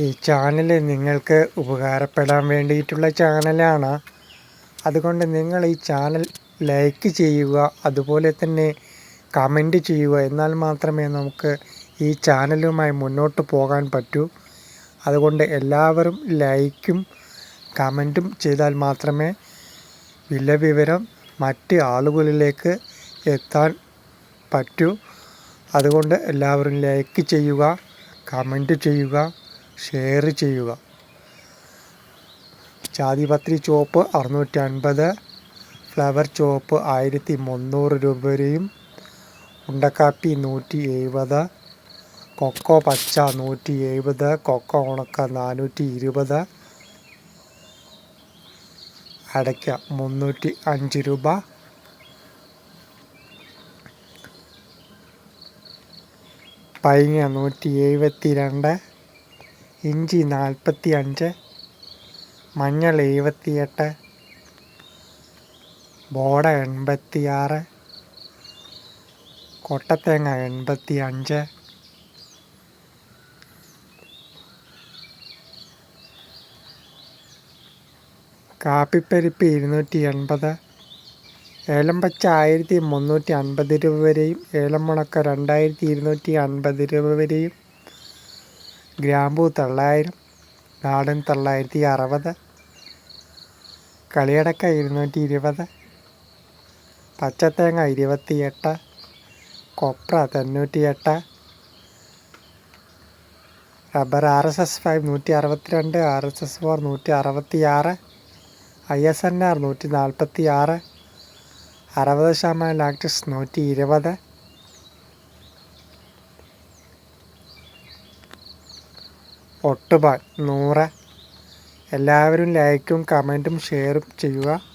ഈ ചാനൽ നിങ്ങൾക്ക് ഉപകാരപ്പെടാൻ വേണ്ടിയിട്ടുള്ള ചാനലാണ് അതുകൊണ്ട് നിങ്ങൾ ഈ ചാനൽ ലൈക്ക് ചെയ്യുക അതുപോലെ തന്നെ കമന്റ് ചെയ്യുക എന്നാൽ മാത്രമേ നമുക്ക് ഈ ചാനലുമായി മുന്നോട്ട് പോകാൻ പറ്റൂ. അതുകൊണ്ട് എല്ലാവരും ലൈക്കും കമന്റും ചെയ്താൽ മാത്രമേ വില വിവരം മറ്റ് ആളുകളിലേക്ക് എത്താൻ പറ്റൂ. അതുകൊണ്ട് എല്ലാവരും ലൈക്ക് ചെയ്യുക കമന്റ് ചെയ്യുക. ഷെയർ ചെയ്യുക. ജാതിപത്രി ചോപ്പ് അറുന്നൂറ്റി അൻപത് ഫ്ലവർ ചോപ്പ് ആയിരത്തി മുന്നൂറ് രൂപ വരെയും ഉണ്ടക്കാപ്പി നൂറ്റി എഴുപത് കൊക്കോ പച്ച നൂറ്റി എഴുപത് കൊക്കോ ഉണക്ക നാനൂറ്റി ഇരുപത് അടയ്ക്ക മുന്നൂറ്റി അഞ്ച് രൂപ. പൈങ്ങ നൂറ്റി എഴുപത്തി രണ്ട് ഇഞ്ചി നാൽപ്പത്തി അഞ്ച് മഞ്ഞൾ എഴുപത്തിയെട്ട് ബോട എൺപത്തി ആറ് കൊട്ടത്തേങ്ങ എൺപത്തി അഞ്ച് കാപ്പിപ്പരിപ്പ് ഇരുന്നൂറ്റി എൺപത് ഏലം ആയിരത്തി മുന്നൂറ്റി അൻപത് രൂപ വരെയും ഏലം ഉണക്ക രണ്ടായിരത്തി ഇരുന്നൂറ്റി അൻപത് രൂപ വരെയും ഗ്രാമ്പൂ തൊള്ളായിരം നാടൻ തൊള്ളായിരത്തി അറുപത് കളിയടക്ക ഇരുന്നൂറ്റി ഇരുപത് പച്ചത്തേങ്ങ ഇരുപത്തിയെട്ട് കൊപ്ര തൊണ്ണൂറ്റിയെട്ട് rubber R S S five നൂറ്റി അറുപത്തിരണ്ട് ആർ എസ് എസ് ഫോർ നൂറ്റി അറുപത്തി ആറ് ഐ എസ് എൻ ആർ നൂറ്റി നാൽപ്പത്തി ആറ് അറുപത് ശതമാനം ലാക്ടസ് നൂറ്റി ഇരുപത് ഒട്ടുപാൽ നൂറ്. എല്ലാവരും ലൈക്കും കമന്റും ഷെയറും ചെയ്യുക.